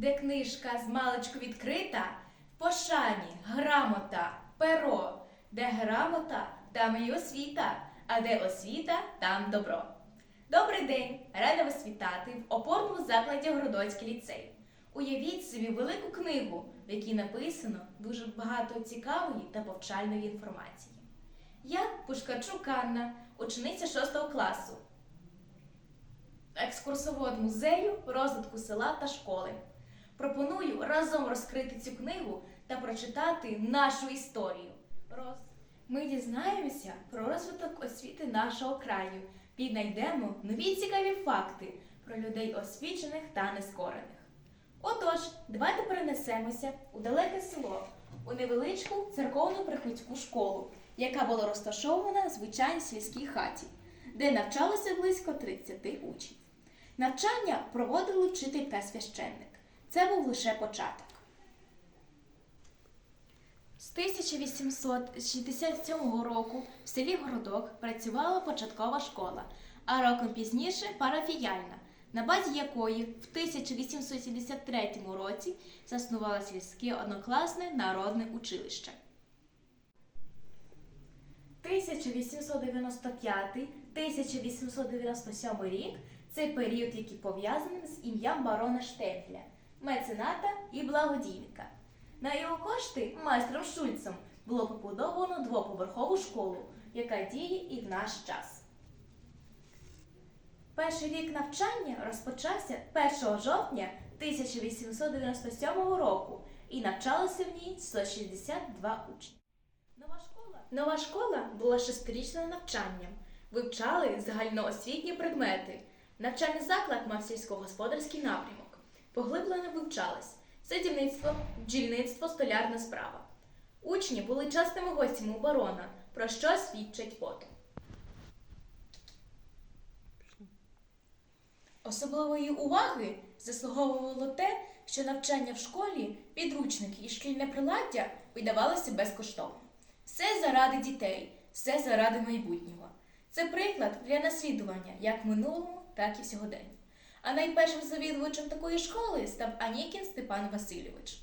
де книжка з маличку відкрита, в пошані грамота, перо, де грамота, там і освіта, а де освіта, там добро. Добрий день! Рада вас вітати в опорному закладі Городоцький ліцей. Уявіть собі велику книгу, в якій написано дуже багато цікавої та повчальної інформації. Я Пушкарчук Анна, учениця 6 класу, екскурсовод музею розвитку села та школи. Пропоную разом розкрити цю книгу та прочитати нашу історію. Роз... Ми дізнаємося про розвиток освіти нашого краю, піднайдемо нові цікаві факти про людей освічених та нескорених. Отож, давайте перенесемося у далеке село, у невеличку церковну приходську школу, яка була розташована в звичайній сільській хаті, де навчалося близько 30 учнів. Навчання проводили вчитель та священник. Це був лише початок. З 1867 року в селі Городок працювала початкова школа, а роком пізніше парафіяльна, на базі якої в 1873 році заснувала сільське однокласне народне училище. 1895-1897 рік це період, який пов'язаний з ім'ям барона Штемпеля, мецената і благодійника. На його кошти майстром Шульцем було побудовано двоповерхову школу, яка діє і в наш час. Перший рік навчання розпочався 1 жовтня 1897 року і навчалося в ній 162 учні. Нова школа, Нова школа була шестирічним навчанням. Вивчали загальноосвітні предмети. Навчальний заклад мав сільськогосподарський напрямок. Поглиблено вивчалось садівництво, бджільництво, столярна справа. Учні були частими гостями у барона, про що свідчать фото. Особливої уваги заслуговувало те, що навчання в школі, підручники і шкільне приладдя видавалося безкоштовно. Все заради дітей, все заради майбутнього. Це приклад для наслідування як в минулому, так і в сьогоденні. А найпершим завідувачем такої школи став Анікін Степан Васильович.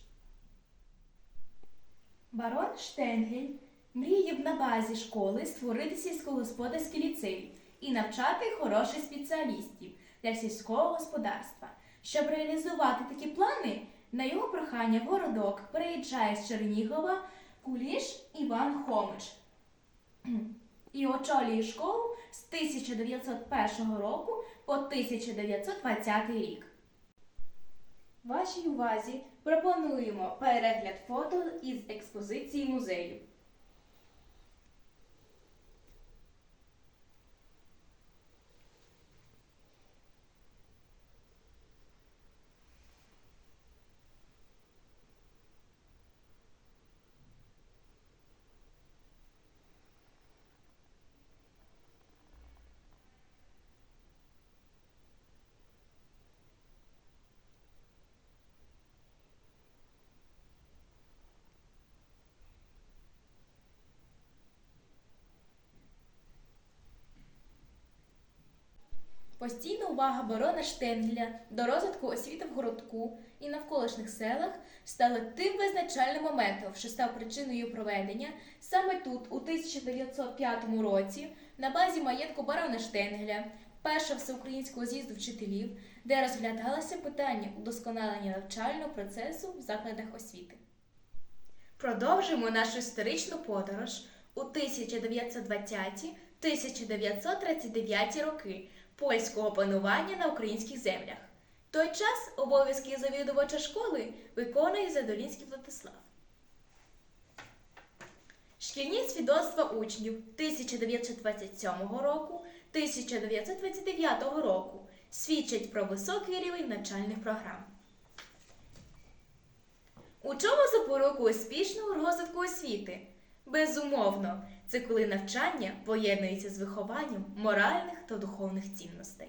Барон Штенгель мріяв на базі школи створити сільськогосподарський ліцей і навчати хороших спеціалістів для сільського господарства. Щоб реалізувати такі плани, на його прохання городок переїжджає з Чернігова Куліш Іван Хомич і очолює школу з 1901 року по 1920 рік. Вашій увазі пропонуємо перегляд фото із експозиції музею. Постійна увага барона Штенгеля до розвитку освіти в городку і навколишніх селах стала тим визначальним моментом, що став причиною проведення саме тут, у 1905 році, на базі маєтку барона Штенгеля, першого всеукраїнського з'їзду вчителів, де розглядалося питання удосконалення навчального процесу в закладах освіти. Продовжимо нашу історичну подорож у 1920-1939 роки польського панування на українських землях. В той час обов'язки завідувача школи виконує Задолінський Владислав. Шкільні свідоцтва учнів 1927 року 1929 року свідчать про високий рівень навчальних програм. У чому запоруку успішного розвитку освіти? Безумовно, це коли навчання поєднується з вихованням моральних та духовних цінностей.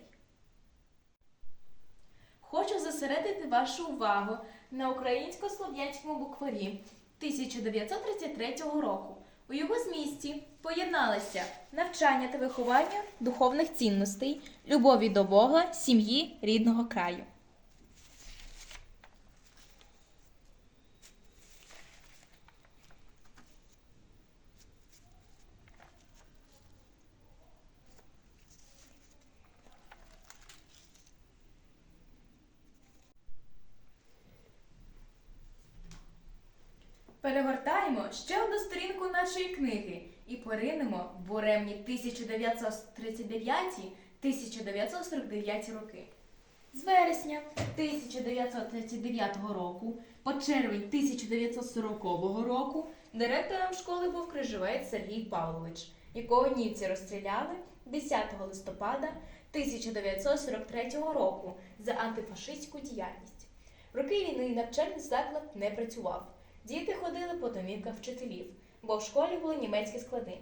Хочу зосередити вашу увагу на українсько-слов'янському букварі 1933 року. У його змісті поєдналися навчання та виховання духовних цінностей, любові до Бога, сім'ї, рідного краю. Ще одну сторінку нашої книги і поринемо в буремні 1939-1949 роки. З вересня 1939 року по червень 1940 року директором школи був крижовець Сергій Павлович, якого німці розстріляли 10 листопада 1943 року за антифашистську діяльність. В роки війни навчальний заклад не працював. Діти ходили по домівках вчителів, бо в школі були німецькі склади.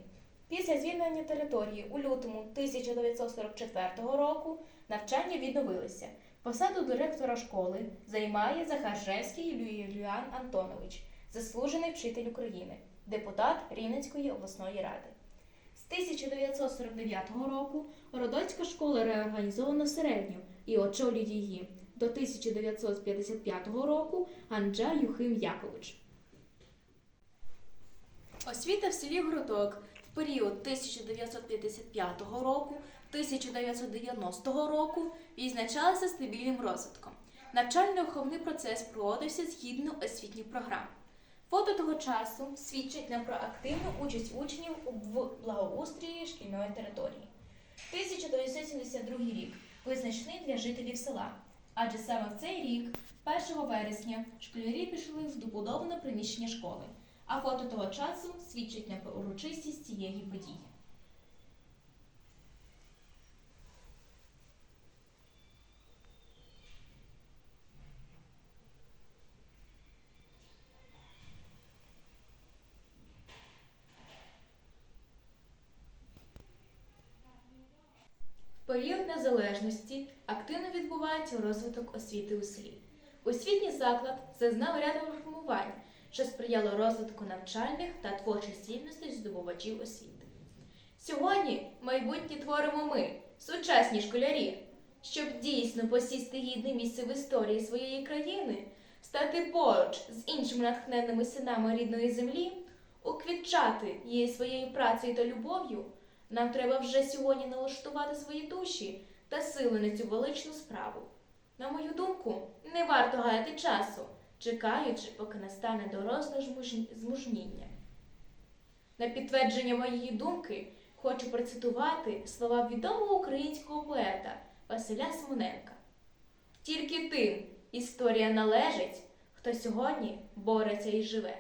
Після звільнення території у лютому 1944 року навчання відновилося. Посаду директора школи займає Захаржевський Юліан Антонович, заслужений вчитель України, депутат Рівненської обласної ради. З 1949 року Городоцька школа реорганізована середню і очолює її до 1955 року Анджа Юхим Якович. Освіта в селі Городок в період 1955 року 1990 року відзначалася стабільним розвитком. Навчально-виховний процес проводився згідно освітніх програм. Фото того часу свідчить нам про активну участь учнів в благоустрої шкільної території. 1972 рік визначний для жителів села, адже саме в цей рік, 1 вересня, школярі пішли в добудоване приміщення школи, а фото того часу свідчить про урочистість цієї події. Період незалежності активно відбувається розвиток освіти у селі. Освітній заклад зазнав ряду реформувань, що сприяло розвитку навчальних та творчих здібностей здобувачів освіти. Сьогодні майбутнє творимо ми, сучасні школярі, щоб дійсно посісти гідне місце в історії своєї країни, стати поруч з іншими натхненними синами рідної землі, уквітчати її своєю працею та любов'ю. Нам треба вже сьогодні налаштувати свої душі та сили на цю величну справу. На мою думку, не варто гаяти часу, чекаючи, поки настане доросле змужніння. На підтвердження моєї думки хочу процитувати слова відомого українського поета Василя Симоненка. Тільки тим історія належить, хто сьогодні бореться і живе.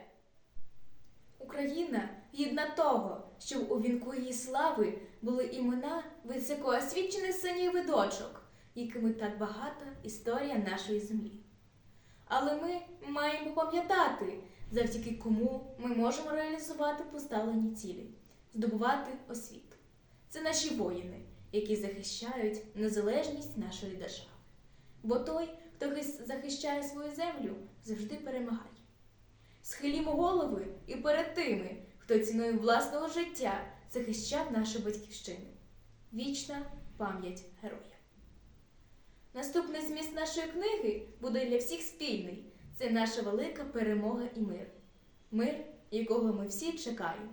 Україна гідна того, щоб у вінку її слави були імена високоосвічених синів і дочок, якими так багата історія нашої землі. Але ми маємо пам'ятати, завдяки кому ми можемо реалізувати поставлені цілі, здобувати освіту. Це наші воїни, які захищають незалежність нашої держави. Бо той, хто захищає свою землю, завжди перемагає. Схилімо голови і перед тими, хто ціною власного життя захищав нашу батьківщину. Вічна пам'ять героя. Наступний зміст нашої книги буде для всіх спільний. Це наша велика перемога і мир. Мир, якого ми всі чекаємо.